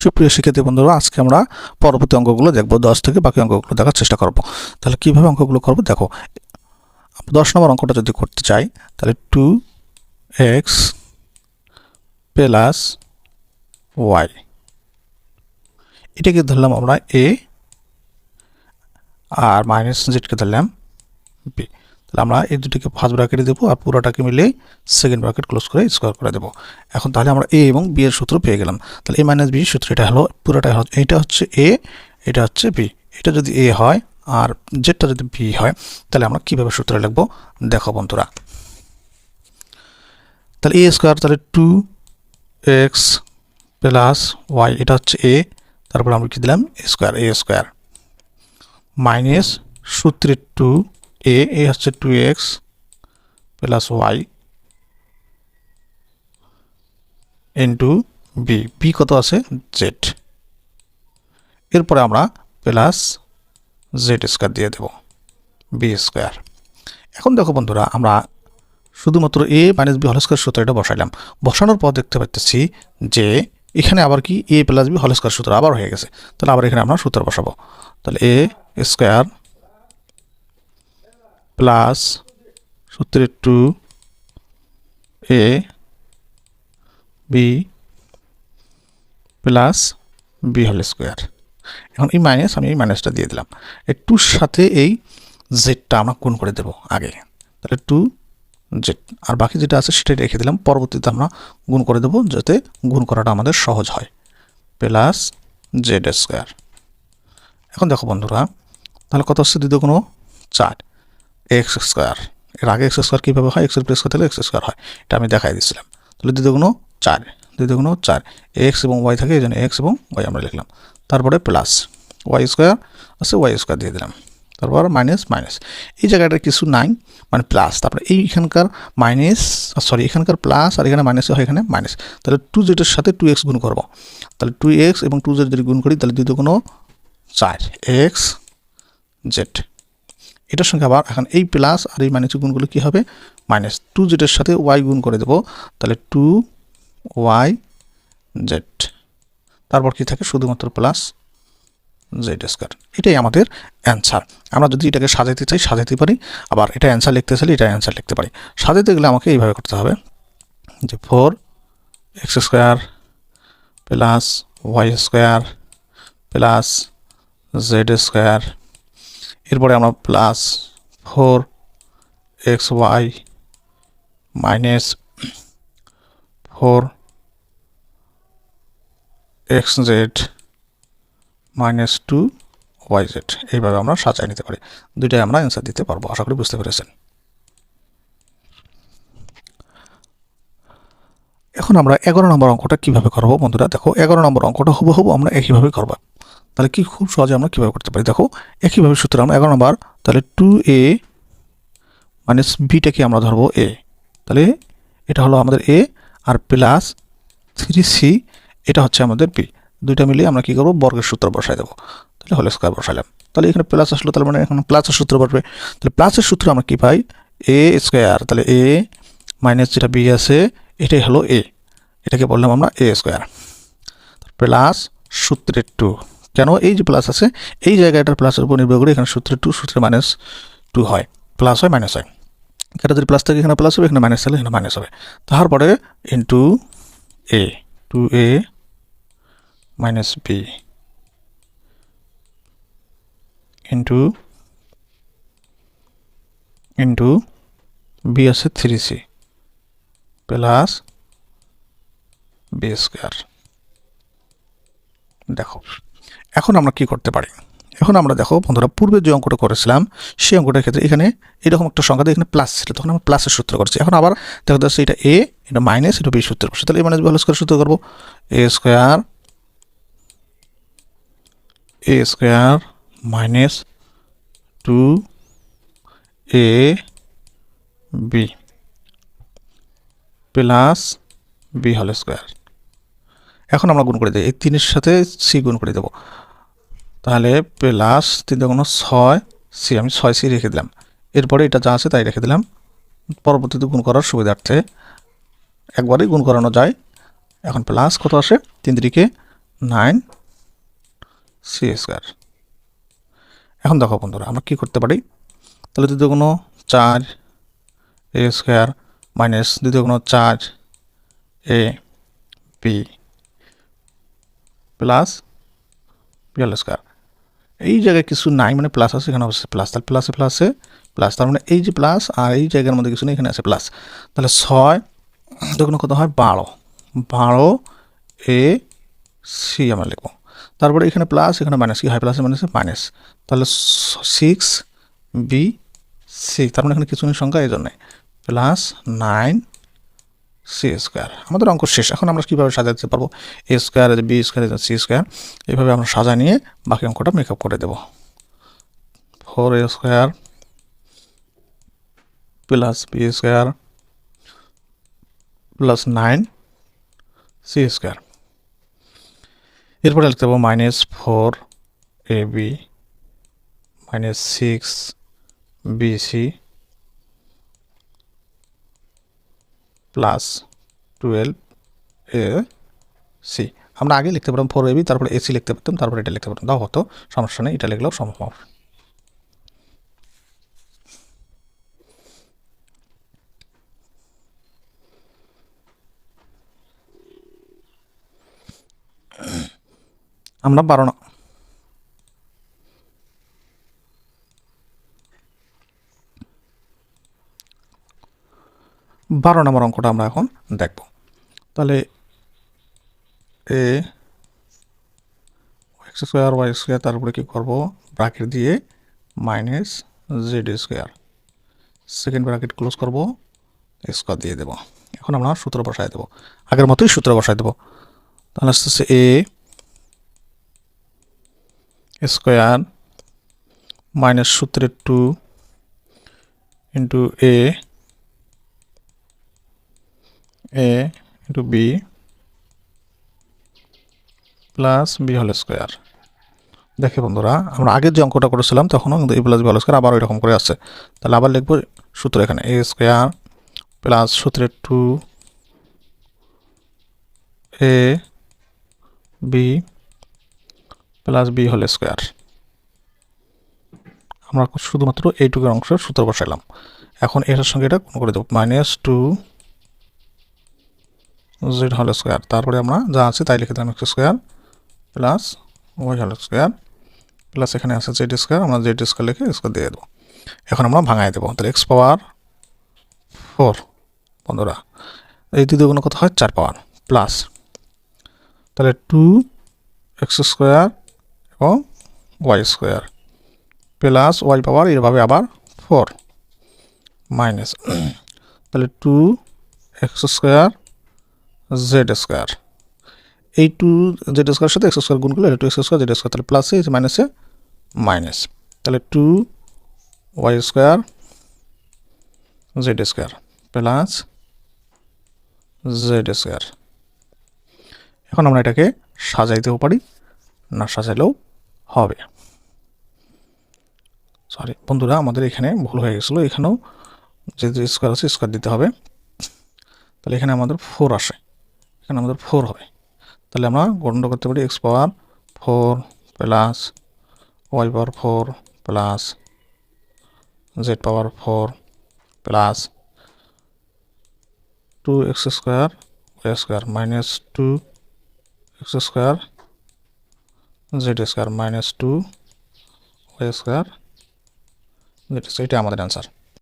সুপ্রিয় শিক্ষার্থী বন্ধুরা, আজকে আমরা পরবর্তী অঙ্কগুলো দেখব। দশ থেকে বাকি অঙ্কগুলো দেখার চেষ্টা করব। তাহলে কীভাবে অঙ্কগুলো করব? দেখো, দশ নম্বর অঙ্কটা যদি করতে চাই, তাহলে টু এক্স প্লাস ওয়াই এটাকে ধরলাম আমরা এ আর মাইনাস জেডকে ধরলাম বি আমরা এই দুটিকে ফার্স্ট ব্র্যাকেটে দেবো আর পুরোটাকে মিলে সেকেন্ড ব্র্যাকেট ক্লোজ করে স্কোয়ার করে দেবো। এখন তাহলে আমরা এ এবং বি এর সূত্র পেয়ে গেলাম। তাহলে এ মাইনাস বি সূত্র, এটা হলো, পুরোটা হলো, এটা হচ্ছে এ এটা হচ্ছে বি এটা যদি এ হয় আর জেডটা যদি বি হয়, তাহলে আমরা কীভাবে সূত্র লিখব? দেখো বন্ধুরা। তাহলে এ স্কোয়ার তাহলে টু এক্স প্লাস ওয়াই এটা হচ্ছে এ তারপর আমরা কী দিলাম? স্কোয়ার এ স্কোয়ার মাইনাস সূত্রের টু এ এ হচ্ছে two X plus Y into B B কত আছে? জেড এরপরে আমরা প্লাস জেড স্কোয়ার দিয়ে দেব বি স্কোয়ার এখন দেখো বন্ধুরা, আমরা শুধুমাত্র A minus B whole square সূত্র এটা বসাইলাম। বসানোর পর দেখতে পাচ্ছি যে এখানে আবার কি? A plus B whole square সূত্র আবার হয়ে গেছে। তাহলে আবার এখানে আমরা সূত্র বসাবো। তাহলে এ স্কোয়ার প্লাস সূত্রের two A B plus B whole square. এখন এই মাইনাস আমি এই মাইনাসটা দিয়ে দিলাম। এই টুর সাথে এই জেডটা আমরা গুণ করে দেব আগে। তাহলে টু জেড আর বাকি যেটা আছে সেটাই রেখে দিলাম। পরবর্তীতে আমরা গুণ করে দেবো যাতে গুণ করাটা আমাদের সহজ হয়। প্লাস জেড স্কোয়ার এখন দেখো বন্ধুরা, তাহলে কত হচ্ছে? দ্বিতীয় কোনো চার। X square. এর আগে এক্স স্কোয়ার কীভাবে হয়? এক্সের প্লেস করতে হলে এক্স স্কোয়ার হয়। এটা আমি দেখাই দিচ্ছিলাম তাহলে দ্বিতীয় কোনো চার। দ্বিতীয় কোনো চার। এক্স এবং ওয়াই থাকে, এই জন্য এক্স এবং ওয়াই আমরা লিখলাম। তারপরে প্লাস। ওয়াই স্কোয়ার আছে, ওয়াই স্কোয়ার দিয়ে দিলাম। তারপর মাইনাস মাইনাস। এই জায়গাটা কিছু নাই মানে প্লাস। তারপরে এই এইখানকার মাইনাস সরি এখানকার প্লাস আর এখানে মাইনাস হয়, এখানে মাইনাস। তাহলে টু জেডের সাথে টু এক্স গুণ করব। তাহলে টু এক্স এবং টু জেড যদি গুণ করি, তাহলে দ্বিতীয় কোনো চার। এক্স জেড এটার সঙ্গে আবার এখন এই প্লাস আর এই মাইনাস গুণগুলো কী হবে? মাইনাস টু জেডের সাথে ওয়াই গুণ করে দেবো। তাহলে টু ওয়াই জেড তারপর কি থাকে? শুধুমাত্র প্লাস জেড স্কোয়ার এটাই আমাদের অ্যান্সার আমরা যদি এটাকে সাজাইতে চাই, সাজাইতে পারি। আবার এটা অ্যান্সার লিখতে চাইলে এটা অ্যান্সার লিখতে পারি। সাজাইতে গেলে আমাকে এইভাবে করতে হবে যে four x square plus y square plus z square এরপরে আমরা plus four x y minus four x z minus two y z এইভাবে আমরা সাজাই নিতে পারি। দুইটাই আমরা অ্যান্সার দিতে পারব, আশা করি বুঝতে পেরেছেন। এখন আমরা এগারো নম্বর অঙ্কটা কীভাবে করব বন্ধুরা? দেখো, এগারো নম্বর অঙ্কটা হুবহু আমরা একইভাবে করব। তাহলে কি খুব সহজে আমরা কীভাবে করতে পারি? দেখো, একইভাবে সূত্র আমরা এগারো নম্বর, তাহলে টু এ মাইনাস বিটাকে আমরা ধরবো এ তাহলে এটা হলো আমাদের এ আর প্লাস থ্রি সি এটা হচ্ছে আমাদের বি দুইটা মিলিয়ে আমরা কী করব? বর্গের সূত্র বসাই দেবো। তাহলে হোল স্কোয়ার বসালাম। তাহলে এখানে প্লাস আসলো তাহলে মানে এখন প্লাসের সূত্র বসবে। তাহলে প্লাসের সূত্র আমরা কী পাই? এ স্কোয়ার তাহলে এ মাইনাস যেটা বি আছে, এটাই হলো এ এটাকে বললাম আমরা এ স্কোয়ার প্লাস সূত্রের টু কেন এই যে প্লাস আছে, এই জায়গাটার প্লাসের উপর নির্ভর করে এখানে সূত্রে টু সূত্রে মাইনাস টু হয়। প্লাস হয় মাইনাস হয়। এখানে যদি প্লাস থাকে, এখানে প্লাস হবে, এখানে মাইনাস থাকলে এখানে মাইনাস হবে। তারপরে into A two A minus B into into B আছে three C plus B square দেখো। এখন আমরা কি করতে পারি? এখন আমরা দেখো, বন্ধুরা, পূর্বে যে অঙ্কটা করেছিলাম, সেই অঙ্কটার ক্ষেত্রে এখানে এরকম একটা সংখ্যা দিয়ে এখানে প্লাস ছিল, তখন আমরা প্লাসের সূত্র করছি। এখন আবার দেখা যাচ্ছে এটা এ এটা মাইনাস এটা বি সূত্র করছে তাহলে A minus B whole square সূত্র করব। A square A square minus two A B plus B whole square এখন আমরা গুণ করে দিই এই তিনের সাথে সি গুণ করে দেবো। তাহলে প্লাস তিন কোনো ছয়, সি আমি ছয়, সি রেখে দিলাম। এরপরে এটা যা আছে তাই রেখে দিলাম। পরবর্তীতে গুণ করার সুবিধার্থে একবারেই গুণ করানো যায়। এখন প্লাস কত আসে? তিন দিকে নাইন, সি স্কোয়ার। এখন দেখো বন্ধুরা, আমরা কী করতে পারি? তাহলে দ্বিতীয় কোনো চার, এ স্কোয়ার মাইনাস দ্বিতীয় কোনো চার, এ বি। প্লাস বিয়াল স্কোয়ার এই জায়গায় কিছু নাই মানে প্লাস আছে এখানে অবশ্যই। প্লাস তাহলে প্লাসে প্লাসে প্লাস তার মানে এই যে প্লাস আর এই জায়গার মধ্যে কিছু নেই, এখানে আছে প্লাস তাহলে ছয় তখন কত হয়, বারো। বারো এ সি আমরা লিখব। তারপরে এখানে প্লাস এখানে মাইনাস কি হয় প্লাস মাইনাস মাইনাস তাহলে সিক্স বি সি তার মানে এখানে কিছু সংখ্যা, এই জন্যে। প্লাস নাইন সি স্কোয়ার আমাদের অঙ্ক শেষ। এখন আমরা কীভাবে সাজাতে পারব? A square B square C square এইভাবে আমরা সাজায় নিয়ে বাকি অঙ্কটা মেকআপ করে দেব। Four A square plus B square plus nine C square এরপরে লিখতে পাবো minus four A B minus six B plus twelve A C আমরা আগে লিখতে পারতাম ফোর এবি তারপরে এসি লিখতে পারতাম, তারপরে এটা লিখতে পারতাম। তাও হতো, সমস্যা নেই, এটা লিখলেও সম্ভব। আমরা বারো বারো নম্বর অঙ্কটা আমরা এখন দেখব। তাহলে A x square y square তারপরে কী করব? ব্রাকেট দিয়ে minus z square second bracket close করব স্কোয়ার দিয়ে দেবো। এখন আমরা সূত্র বসায় দেবো। আগের মতোই সূত্র বসায় দেবো। তাহলে আস্তে আস্তে এ স্কোয়ার মাইনাস সূত্রের two into A A into B plus B whole square দেখে বন্ধুরা, আমরা আগের যে অঙ্কটা করেছিলাম কিন্তু A plus B whole square আবার এরকম করে আসছে তাহলে আবার লিখব সূত্র এখানে এ স্কোয়ার প্লাস সূত্রের two A B plus B whole square আমরা শুধুমাত্র এইটুকুর অংশ সূত্র বসাইলাম। এখন এটার সঙ্গে এটা কোন করে দেবো minus two z whole square তারপরে আমরা যা আছে তাই লিখে দিলাম x square plus y whole square plus এখানে আছে জেড স্কোয়ার আমরা জেড স্কোয়ার লিখে স্কোয়ার দিয়ে দেবো। এখন আমরা ভাঙাই দেবো। তাহলে এক্স পাওয়ার ফোর বন্ধুরা। এই দ্বিতীয় কোনো কত হয়? চার পাওয়ার প্লাস তাহলে টু এক্স স্কোয়ার এবং y square plus y power এভাবে আবার ফোর মাইনাস তাহলে two x square z square এই টু জেড স্কোয়ার সাথে এক্স স্কোয়ার গুণ করলে two x square z square তাহলে প্লাসে মাইনাসে মাইনাস তাহলে two y square z square plus z square এখন আমরা এটাকে সাজাইতেও পারি, না সাজাইলেও হবে। সরি বন্ধুরা, আমাদের এখানে ভুল হয়ে গেছিল। এখানেও যে স্কোয়ার আছে স্কোয়ার দিতে হবে। তাহলে এখানে আমাদের ফোর আসে। এখানে আমাদের ফোর হবে। তাহলে আমরা গণ্য করতে পারি x power four plus y power four plus z power four plus two x square y square minus two x square z square minus two y square z square এটা আমাদের অ্যান্সার